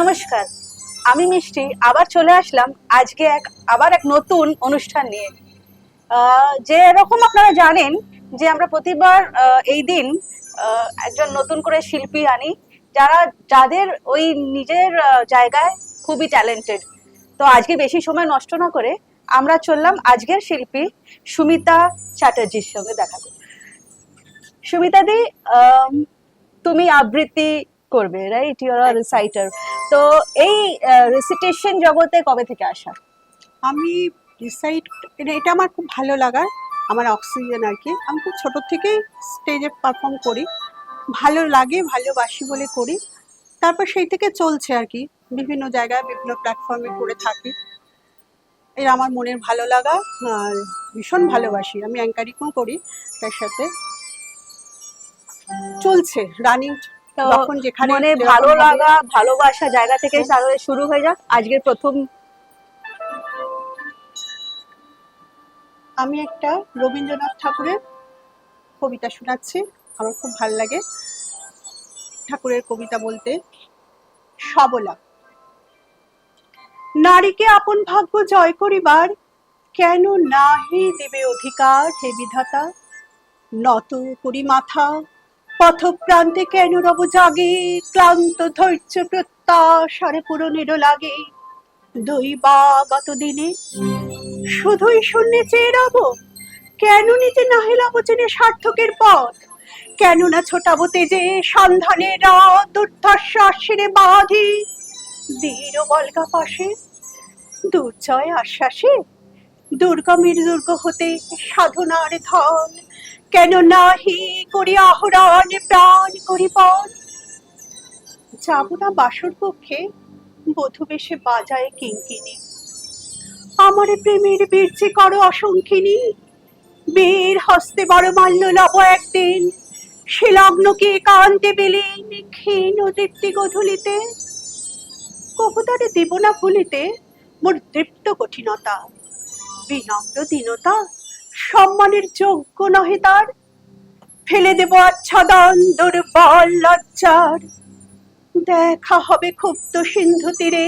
নমস্কার। আমি মিষ্টি, আবার চলে আসলাম আজকে এক, আবার এক নতুন অনুষ্ঠান নিয়ে। যে এরকম আপনারা জানেন যে আমরা প্রতিবার এই দিন একজন নতুন করে শিল্পী আনি, যারা, যাদের ওই নিজের জায়গায় খুবই ট্যালেন্টেড তো আজকে বেশি সময় নষ্ট না করে আমরা চললাম আজকের শিল্পী সুমিতা চ্যাটার্জির সঙ্গে দেখা করতে সুমিতা দি তুমি আবৃত্তি করবে রাইট ইউর একদম। রিসাইটার তো এই রিসিটেশন জগতে কবে থেকে আসা? আমি রিসাইট এটা আমার খুব ভালো লাগার, আমার অক্সিজেন আর কি। আমি খুব ছোট থেকেই স্টেজে পারফর্ম করি। ভালো লাগে, ভালোবাসি বলে করি। তারপর সেই থেকে চলছে আর কি। বিভিন্ন জায়গায়, বিভিন্ন প্ল্যাটফর্মে করে থাকি। এটা আমার মনের ভালো লাগা ভীষণ ভালোবাসি। আমি অ্যাঙ্কারিংও করি তার সাথে। চলছে রানিং তো মনে ভালো লাগা ভালোবাসা জায়গা থেকে তাহলে শুরু হয়ে যাক। আজকের প্রথম আমি একটা রবীন্দ্রনাথ ঠাকুরের কবিতা শোনাচ্ছি। আমার খুব ভালো লাগে ঠাকুরের কবিতা বলতে। সবলা। নারীকে আপন ভাগ্য জয় করিবার কেন না হে দেবে অধিকার হে বিধাতা? নত করি মাথা পথপ্রান্তে কেন রব জাগে? ক্লান্ত ধৈর্য প্রত্যাশারে পূরণেরও লাগে। দুই বা গত দিনে শুধুই শূন্য চেয়ে রব? কেন নিজে না হেলাবো চেনে সার্থকের পথ? কেন না ছোটাবো তেজে সন্ধানে রাত দুর্ধর্ষ আশ্বিনে বাঁধি? দৃঢ় বলগা পাশে, দুর্জয় আশ্বাসে, দুর্গমের দুর্গ হতে সাধনার ধন। কেন নাহি করি আহরণ, প্রাণ করি পণ। যাব না বাসর পক্ষে বধূ বেশে বাজায় কিঙ্কিনী আমার প্রেমের বীর্যে করো অসংখিনী বীর হস্তে বড় মাল্য লব একদিন। সে লগ্নকে কান্তে পেলেন ক্ষীণ তৃপ্তি গধুলিতে। কবুতারে দেব না ভুলিতে মোর তৃপ্ত কঠিনতা। বিনম্র দীনতা সম্মানের যোগ্য নহে তার। ফেলে দেব আচ্ছাদন, দুর্বল লজ্জার। দেখা হবে ক্ষুব্ধ সিন্ধু তীরে।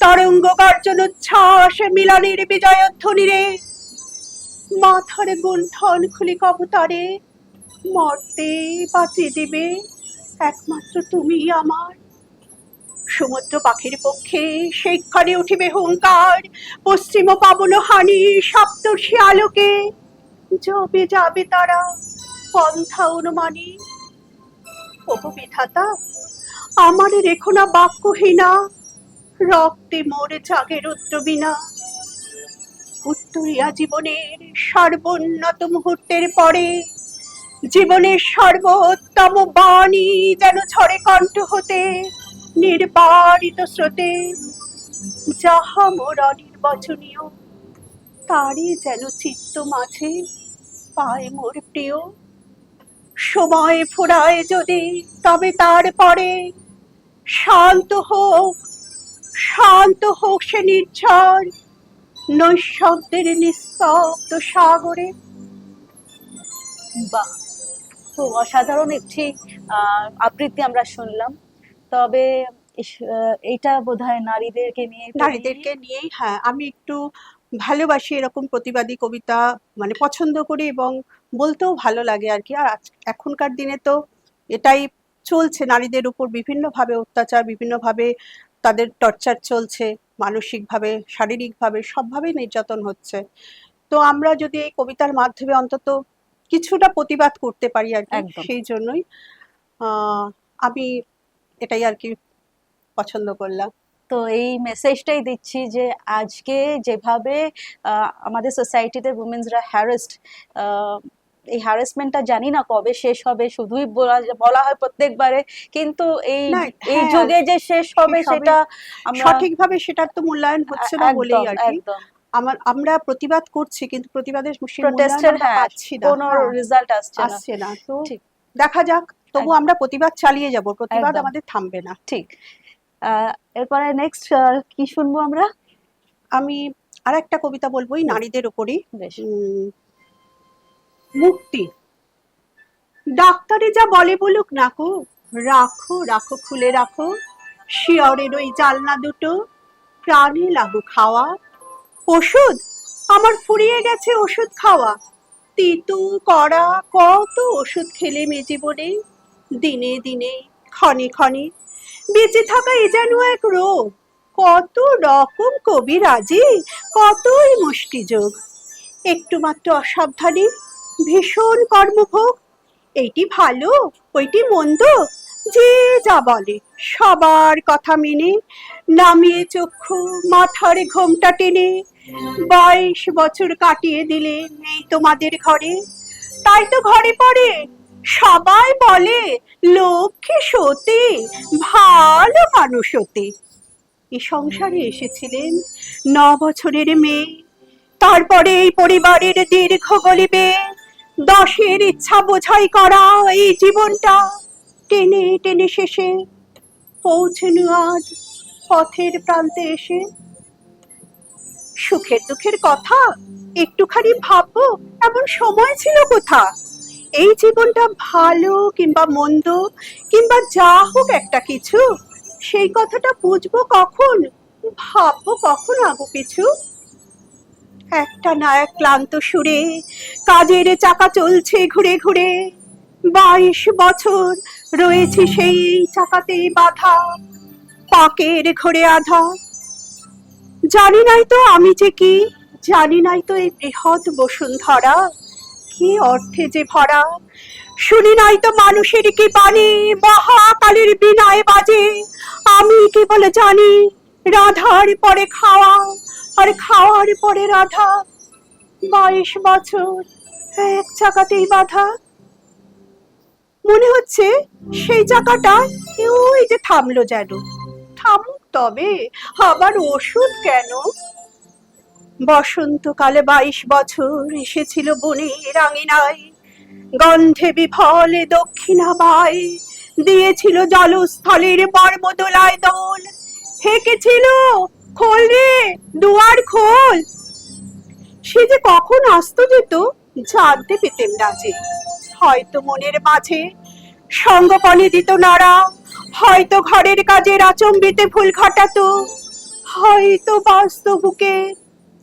তরঙ্গ গর্জন উচ্ছ্বাস মিলনের বিজয়ধ্বনি রে মাথার গুণ্ঠন খুলি কবতারে। মরতে বাঁচিয়ে দিবে একমাত্র তুমি আমার। সমুদ্র পাখির পক্ষে সেইখানে উঠিবে হুঙ্কার। পশ্চিম পাবন হানি সপ্তর্ষি আলোকে। যাবে যাবে তারা পন্থা অনুমানী। ওগো বিধাতা, আমার রেখো না বাক্যহীনা। রক্তে মোরে জাগে রুদ্র বিনা উত্তরিয়া জীবনের সর্বোন্নত মুহূর্তের পরে জীবনের সর্বোত্তম বাণী যেন ঝরে কণ্ঠ হতে। নির্বারিত স্রোতে, যাহা মোর অনির্বচনীয় তারই যেন চিত্ত মাঝে পায় মোর প্রিয়। সময় ফুরায় যদি তবে তারপরে শান্ত হোক শান্ত হোক সে নির্ঝর নৈশব্দের নিস্তব্ধ সাগরে। বাহ, খুব অসাধারণ একটি আবৃত্তি আমরা শুনলাম। তবে এটা বোধহয় নারীদেরকে নিয়ে নারীদেরকে নিয়েই হ্যাঁ আমি একটু ভালোবাসি এরকম প্রতিবাদী কবিতা মানে পছন্দ করি এবং বলতেও ভালো লাগে আর কি। আর এখনকার দিনে তো এটাই চলছে নারীদের উপর বিভিন্নভাবে অত্যাচার বিভিন্নভাবে তাদের টর্চার চলছে মানসিকভাবে শারীরিকভাবে সবভাবেই নির্যাতন হচ্ছে। তো আমরা যদি এই কবিতার মাধ্যমে অন্তত কিছুটা প্রতিবাদ করতে পারি আর কি সেই জন্যই আহ, আমি এটাই আর কি পছন্দ করলাম। তো এই মেসেজটাই দিচ্ছি যে আজকে যেভাবে আমাদের সোসাইটিতে উমেন্সরা হ্যারাসড এই হ্যারাসমেন্টটা জানি না কবে শেষ হবে শুধুই বলা হয় প্রত্যেকবারে কিন্তু এই এই হ্যাঁ, যুগে যে শেষ হবে সেটা সঠিকভাবে সেটার তো মূল্যায়ন হচ্ছে না বলেই আর কি। আমার আমরা প্রতিবাদ করছি কিন্তু প্রতিবাদের মূল্যায়ন হ্যাঁ পাচ্ছি না। কোনো হ্যাঁ, রেজাল্ট আসছে না। আসছে না। তো। দেখা যাক তবু আমরা প্রতিবাদ চালিয়ে যাব প্রতিবাদ আমাদের থামবে না। ঠিক। আহ, এরপরে নেক্সট কি শুনব আমরা? আমি আর একটা কবিতা বলব নারীদের উপরই। মুক্তি। ডাক্তারে যা বলে বলুক নাকো রাখো রাখো খুলে রাখো। শিয়রের ওই জালনা দুটো প্রাণে লাগু খাওয়া ওষুধ আমার ফুরিয়ে গেছে ওষুধ খাওয়া। তিতু করা কত ওষুধ খেলে মে জীবনে? দিনে দিনে, ক্ষণে ক্ষণে। বেঁচে থাকা এ যেন এক রোগ। কত রকম কবিরাজি, কতই মুষ্টিযোগ। একটু মাত্র অসাবধানে, ভীষণ কর্মভোগ। এইটি ভালো, ওইটি মন্দ, যে যা বলে। সবার কথা মেনে নামিয়ে চক্ষু, মাথার ঘোমটা টেনে বাইশ বছর কাটিয়ে দিলে নেই তোমাদের ঘরে। তাই তো ঘরে পড়ে সবাই বলে, লক্ষ্মী সতী, ভালো মানুষ হতে এই সংসারে এসেছিলেন ন বছরের মেয়ে। তারপরে এই পরিবারের দীর্ঘ গলিবে দশের ইচ্ছা বোঝাই করা এই জীবনটা টেনে টেনে শেষে পৌঁছানো আজ পথের প্রান্তে এসে। সুখের দুঃখের কথা একটুখানি ভাববো, এমন সময় ছিল কোথা? এই জীবনটা ভালো কিংবা মন্দ কিংবা যা হোক একটা কিছু, সেই কথাটা বুঝব কখন? ভাববো কখন আগু পিছু? একটা না এক ক্লান্ত সুরে কাজের চাকা চলছে ঘুরে ঘুরে। বাইশ বছর রয়েছে সেই চাকাতেই বাধা, পাকের ঘরে আধা। জানি নাই তো আমি যে কি, জানি নাই তো এই বৃহৎ বসুন্ধরা। কি অর্থে যে ভরা? শুনি নাই তো মানুষের কি বাণী? মহাকালের বিনায় বাজে। আমি কি বলে জানি, রাধার পরে খাওয়া, আর খাওয়ার পরে রাধা। বাইশ বছর, এক চাকাতেই বাধা। মনে হচ্ছে সেই চাকাটা ওই যে থামলো যেন। থামুক তবে, আবার ওষুধ কেন? বসন্তকালে বাইশ বছর এসেছিল বনের আঙিনায়। গন্ধে বিফলে দক্ষিণা বাই দিয়েছিল জলস্থলের বর্মদোলায় দোল। হেঁকেছিল খোল রে, দুয়ার খোল। সে যে কখন আসতো যেত, জানতে পেতেন যে। হয়তো মনের মাঝে সঙ্গপনে দিত নাড়া, হয়তো ঘরের কাজে আচম্বিতে ফুল খাটাতো, হয়তো বাস্তব বুকে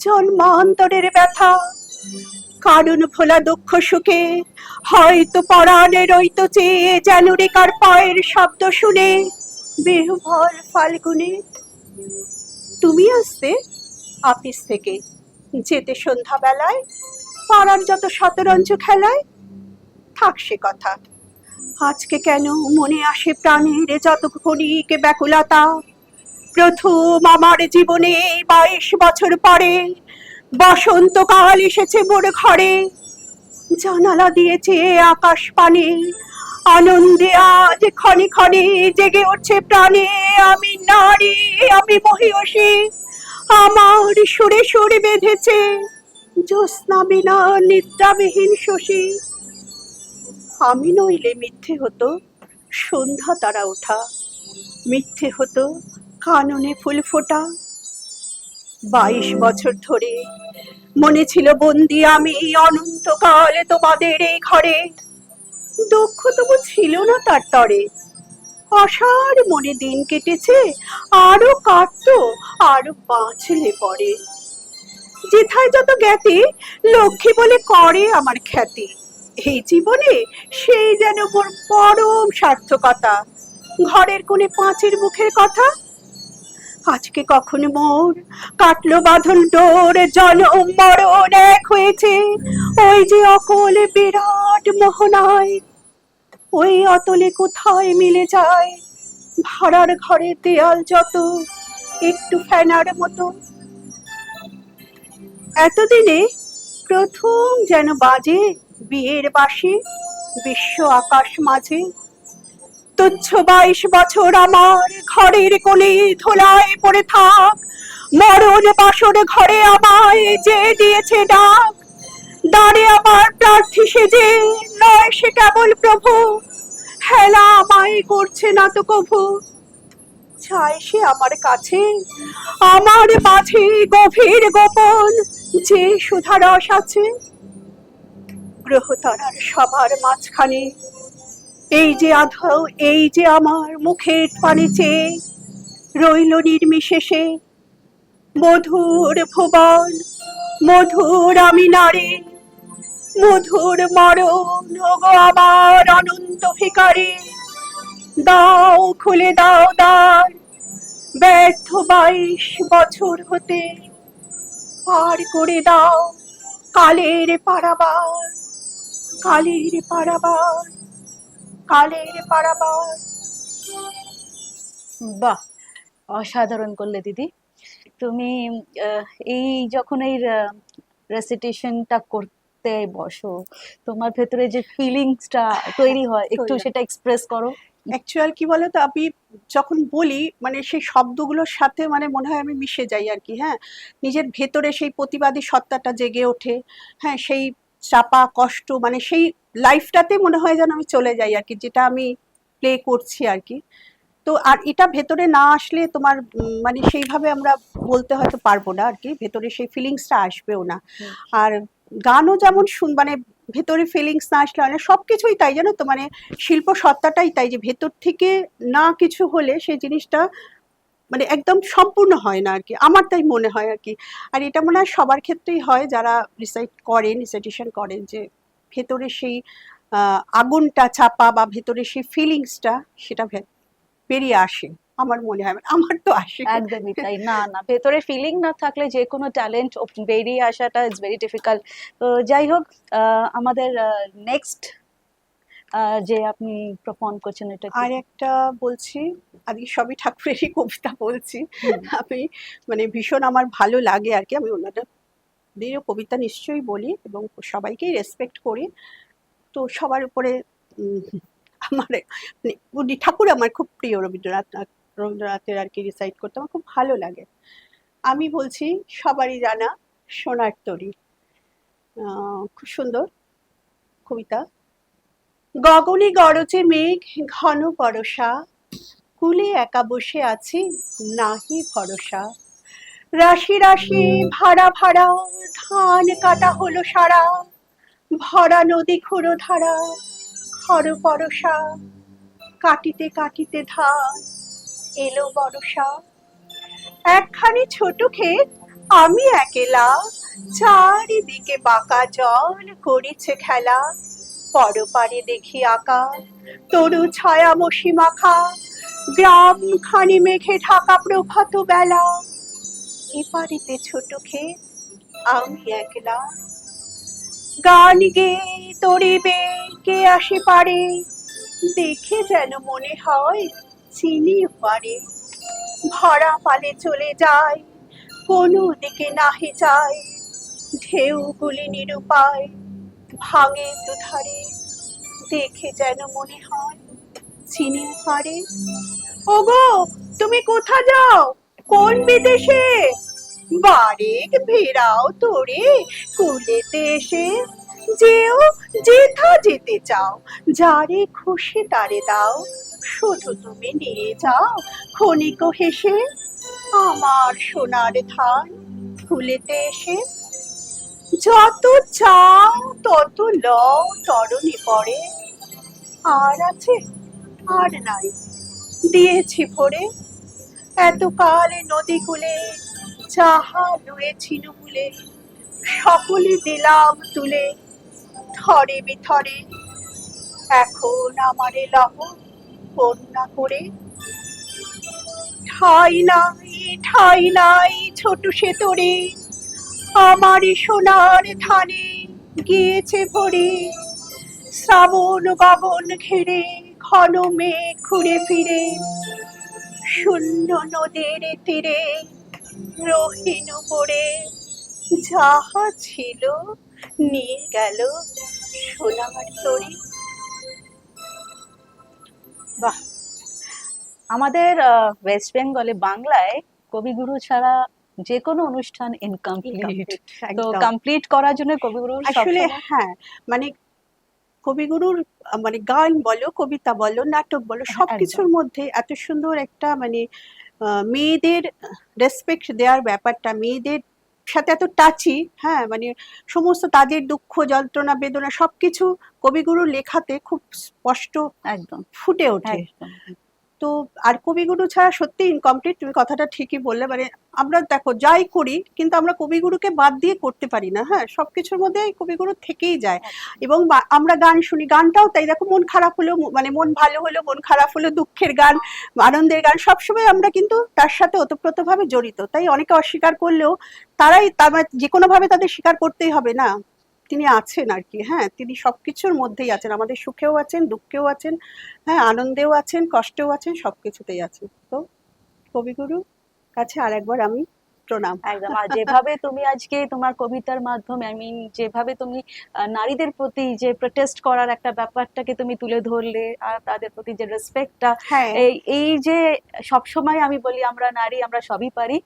জন্মান্তরের ব্যথা। কারণ ভোলা দুঃখ সুখে, হয়তো পরাণে রইত চেয়ে যেন রেকার পায়ের শব্দ শুনে বেহভর ফাল্গুনে, তুমি আসতে? অফিস থেকে। যেতে সন্ধ্যাবেলায়, পাড়ার যত শতরঞ্জ খেলায়, থাক সে কথা। আজকে কেন মনে আসে প্রাণের যত ক্ষণিক ব্যাকুলতা? প্রথম আমার জীবনে বাইশ বছর পরে বসন্তকাল এসেছে মোর ঘরে। জানালা দিয়েছে আকাশ পানে, আনন্দে আজ ক্ষণে ক্ষণে জেগে উঠছে প্রাণে। আমি নারী, আমি মহিষী, আমার সুরে সুরে বেঁধেছে জ্যোৎস্না বিনা নিদ্রাবিহীন শশী। আমি নইলে মিথ্যে হতো, সন্ধ্যা তারা ওঠা, মিথ্যে হতো কাননে ফুল ফোটা। বাইশ বছর ধরে মনে ছিল বন্দি আমি অনন্তকালে তোমাদের এই ঘরে। দুঃখ তবু ছিল না তার তরে। অসার মনে দিন কেটেছে, আরও কাটতো, আরও বাঁচলে পরে। যেথায় যত জ্ঞাতি, লক্ষ্মী বলে করে আমার খ্যাতি। এই জীবনে সেই যেন পরম সার্থকতা। ঘরের কোণে পাঁচের মুখের কথা আজকে কখন মোর কাটলো বাঁধন ডোর, জনম মরণ এক হয়েছে। ওই যে অকল বিরাট মোহনায়, ওই অতলে কোথায় মিলে যায়? ভাড়ার ঘরের দেয়াল যত, একটু ফেনার মতো। এতদিনে প্রথম যেন বাজে বিয়ের বাসি বিশ্ব আকাশ মাঝে। তুচ্ছ বাইশ বছর আমার ঘরের কোলে ধোলায় পড়ে থাক। মরণ বাসর ঘরে আমায় যে দিয়েছে ডাক। দ্বারে আমার প্রার্থী সেজে নয়, সে কেবল প্রভু। হেলা আমায় করছে না তো কভু। চায় সে আমার কাছে। আমার মাঝে গভীর গোপন যে সুধা রস আছে। গ্রহতারার সবার মাঝখানে এই যে আধাও, এই যে আমার মুখের পানে চেয়ে রইল নির্বিশেষে। মধুর ভুবন, মধুর আমি নারী মধুর মরণ, ওগো আমার অনন্ত ভিকারে দাও, খুলে দাও দ্বার, ব্যর্থ বাইশ বছর হতে। পার করে দাও কালের পারাবার কালের পারাবার। কালের পারাবার বাহ অসাধারণ করলে দিদি। তুমি এই যখন এই রেসিটেশনটা করতে বসো তোমার ভেতরে যে ফিলিংসটা তৈরি হয় একটু সেটা এক্সপ্রেস করো। অ্যাকচুয়াল কি বলো তো আমি যখন বলি মানে সেই শব্দগুলোর সাথে মানে মনে হয় আমি মিশে যাই আর কি হ্যাঁ? নিজের ভেতরে সেই প্রতিবাদী সত্তাটা জেগে ওঠে হ্যাঁ? সেই চাপা কষ্ট মানে সেই লাইফটাতে মনে হয় যেন আমি চলে যাই আর কি যেটা আমি প্লে করছি আর কি। তো আর এটা ভেতরে না আসলে তোমার মানে সেইভাবে আমরা বলতে হয়তো পারব না আর কি ভেতরে সেই ফিলিংসটা আসবেও না। আর গানও যেমন শুন মানে ভেতরে ফিলিংস না আসলে হয় না সব কিছুই তাই জানো তো মানে শিল্প সত্তাটাই তাই যে ভেতর থেকে না কিছু হলে সেই জিনিসটা মানে একদম সম্পূর্ণ হয় না আর কি আমার তাই মনে হয় আর কি আর এটা মনে হয় সবার ক্ষেত্রেই হয় যারা রিসাইট করেন রিসাইটেশন করেন যে ভেতরে সেই আগুনটা চাপা বা ভেতরে সেই ফিলিংসটা সেটা বেরিয়ে আসে। আমার মনে হয় মানে আমার তো আসে একদমই তাই। না না, ভেতরে ফিলিং না থাকলে যে কোনো ট্যালেন্ট বেরিয়ে আসাটা ইজ ভেরি ডিফিকাল্ট তো যাই হোক আমাদের নেক্সট যে আপনি পারফর্ম করছেন এটা আর একটা বলছি আমি সবই ঠাকুরেরই কবিতা বলছি। আমি মানে ভীষণ আমার ভালো লাগে আর কি আমি ওনাদেরও কবিতা নিশ্চয়ই বলি এবং সবাইকেই রেসপেক্ট করি। তো সবার উপরে আমার মানে উনি ঠাকুর আমার খুব প্রিয় রবীন্দ্রনাথ রবীন্দ্রনাথের আর কি রিসাইট করতে আমার খুব ভালো লাগে। আমি বলছি সবারই জানা সোনার তরী। খুব সুন্দর কবিতা। গগনে গরজে মেঘ, ঘন বরষা কুলে একা বসে আছি, নাহি ভরসা। রাশি রাশি, ভাড়া ভাড়া, ধান কাটা হলো সারা। ভরা নদী খুঁড়ো ধারা খর পরশা। কাটিতে কাটিতে ধান এলো বরষা একখানি ছোট ক্ষেত, আমি একেলা। চারিদিকে বাঁকা জল, করিছে খেলা। পরপারে দেখি আঁকা তরু ছায়া মশি মাখা গ্রাম খানি মেঘে ঢাকা প্রভাত বেলা। এপারিতে ছোট ক্ষেত, আমি একলা। গান গে, তরিবে, কে আসে পারে, দেখে যেন মনে হয় চিনি পারে। ভরা পালে চলে যায়, কোনো দিকে নাহি যায়, ঢেউগুলি নিরুপায়। ভাঙে দুধারে, দেখে যেন মনে হয় চিনি পারে ওগো, তুমি কোথা যাও? কোন বিদেশে? বারেক ফেরাও তোরে কুলেতে এসে। যেও, যেথা যেতে চাও, যারে খুশি তারে দাও। শুধু তুমি নিয়ে যাও ক্ষণিক হেসে। আমার সোনার ধান ফুলেতে এসে। যত চাও, তত লও, তরণী পড়ে। আর আছে, আর নাই। দিয়েছি ভরে, এতকালে নদী কুলে যাহা লুয়েছি নুপুলে, সকলে দিলাম তুলে, থরে বিথরে। এখন আমারে লহ, বন্যা করে। ঠাই নাই ঠাই নাই, ছোট সে তোরে আমারই সোনার ধানে গিয়েছে ভরে, শ্রাবণ গগন ঘিরে, ঘন মেঘ ঘুরে ফিরে। শূন্য নদীর তীরে রহিন পড়ে, যাহা ছিল নিয়ে গেল সোনার তরি। বাহ! আমাদের ওয়েস্ট বেঙ্গলে বাংলায় কবিগুরু ছাড়া যে কোনো অনুষ্ঠান ইনকমপ্লিট তো কমপ্লিট করার জন্য কবিগুরু আসলে হ্যাঁ মানে কবিগুরুর মানে গান বলো কবিতা বলো নাটক বলো হ্যাঁ, সবকিছুর মধ্যে এত সুন্দর একটা মানে মেয়েদের রেসপেক্ট দেওয়ার ব্যাপারটা মেয়েদের সাথে এত টাচি হ্যাঁ মানে সমস্ত তাদের দুঃখ যন্ত্রণা বেদনা সবকিছু কবিগুরুর লেখাতে খুব স্পষ্ট একদম। ফুটে ওঠে। তো আর কবিগুরু ছাড়া সত্যি ইনকমপ্লিট তুমি কথাটা ঠিকই বললে। মানে আমরা দেখো যাই করি কিন্তু আমরা কবিগুরুকে বাদ দিয়ে করতে পারি না হ্যাঁ? সব কিছুর মধ্যে কবিগুরু থেকেই যায়। এবং আমরা গান শুনি গানটাও তাই। দেখো মন খারাপ হলেও মানে মন ভালো হলেও মন খারাপ হলেও দুঃখের গান আনন্দের গান সবসময় আমরা কিন্তু তার সাথে ওতপ্রোতভাবে জড়িত। তাই অনেকে অস্বীকার করলেও তারাই তার মানে যে কোনোভাবে তাদের স্বীকার করতেই হবে না। তিনি আছেন আর কি হ্যাঁ তিনি সব কিছুর মধ্যেই আছেন, আমাদের সুখেও আছেন, দুঃখেও আছেন হ্যাঁ আনন্দেও আছেন, কষ্টেও আছেন সব কিছুতেই আছেন। তো কবিগুরু কাছে আর একবার আমি প্রণাম। একদম। আর যেভাবে তুমি আজকে তোমার কবিতার মাধ্যমে আই মিন যেভাবে তুমি নারীদের প্রতি যে প্রোটেস্ট করার একটা ব্যাপারটাকে তুমি তুলে ধরলে আর তাদের প্রতি যে রেসপেক্টটা হ্যাঁ। এই এই যে সবসময় আমি বলি আমরা নারী আমরা সবই পারি।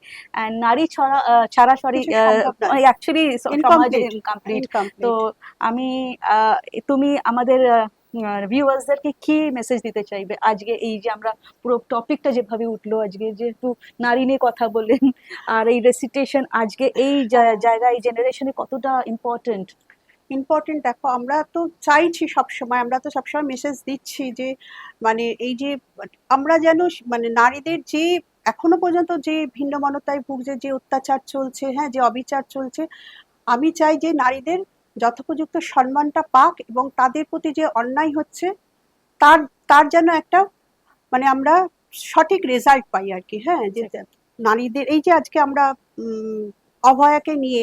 নারী ছড়া ছাড়া সরি। অ্যাকচুয়ালি সমাজ. ইনকমপ্লিট তো আমি তুমি আমাদের ভিউয়ার্সদেরকে কি মেসেজ দিতে চাইবে? আজকে এই যে আমরা পুরো টপিকটা যেভাবে উঠল, আজকে যেহেতু নারী নিয়ে কথা বললেন, আর এই রেসিটেশন আজকে এই জায়গায়, এই জেনারেশনে কতটা ইম্পর্টেন্ট ইম্পর্টেন্ট দেখো, আমরা তো চাইছি সবসময়, আমরা তো সবসময় মেসেজ দিচ্ছি যে মানে এই যে, আমরা যেন মানে নারীদের যে, এখনও পর্যন্ত যে ভিন্ন মনতায় ভুগছে, যে অত্যাচার চলছে হ্যাঁ যে অবিচার চলছে, আমি চাই যে নারীদের যথোপযুক্ত সম্মানটা পাক এবং তাদের প্রতি যে অন্যায় হচ্ছে তার তার যেন একটা মানে আমরা সঠিক রেজাল্ট পাই আর কি হ্যাঁ? যে নারীদের এই যে আজকে আমরা অভয়াকে নিয়ে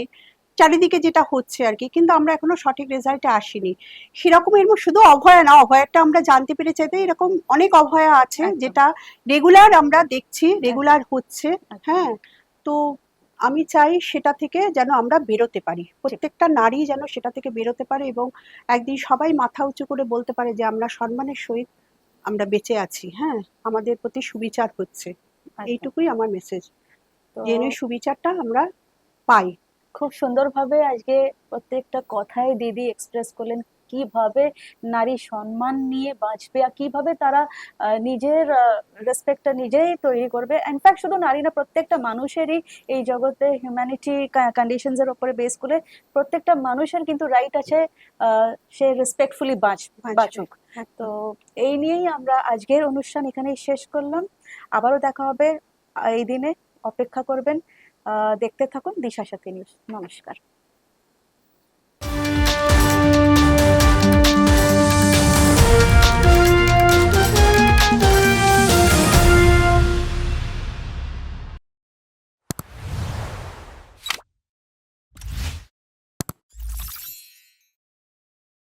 চারিদিকে যেটা হচ্ছে আর কি কিন্তু আমরা এখনও সঠিক রেজাল্টে আসিনি। সেরকম এরকম শুধু অভয়া না অভয়াটা আমরা জানতে পেরে চাইতে এরকম অনেক অভয়া আছে যেটা রেগুলার আমরা দেখছি রেগুলার হচ্ছে হ্যাঁ? তো আমি চাই সেটা থেকে যেন আমরা বেরোতে পারি। প্রত্যেকটা নারী যেন সেটা থেকে বেরোতে পারে এবং একদিন সবাই মাথা উঁচু করে বলতে পারে যে আমরা সম্মানের সহিত আমরা বেঁচে আছি। হ্যাঁ আমাদের প্রতি সুবিচার হচ্ছে। এইটুকুই আমার মেসেজ যেন সুবিচারটা আমরা পাই। খুব সুন্দরভাবে আজকে প্রত্যেকটা কথায় দিদি এক্সপ্রেস করলেন। কীভাবে নারী সম্মান নিয়ে বাঁচবে আর কীভাবে তারা নিজের রেসপেক্টটা নিজেই তৈরি করবে? ইনফ্যাক্ট শুধু নারী না প্রত্যেকটা মানুষেরই এই জগতে হিউম্যানিটি কন্ডিশনস এর উপরে বেস করে প্রত্যেকটা মানুষের কিন্তু রাইট আছে আহ, সে রেসপেক্টফুলি। বাঁচুক। তো এই নিয়েই আমরা আজকের অনুষ্ঠান এখানেই শেষ করলাম। আবারও দেখা হবে এই দিনে। অপেক্ষা করবেন আহ, দেখতে থাকুন দিশা সাথী নিউজ। নমস্কার।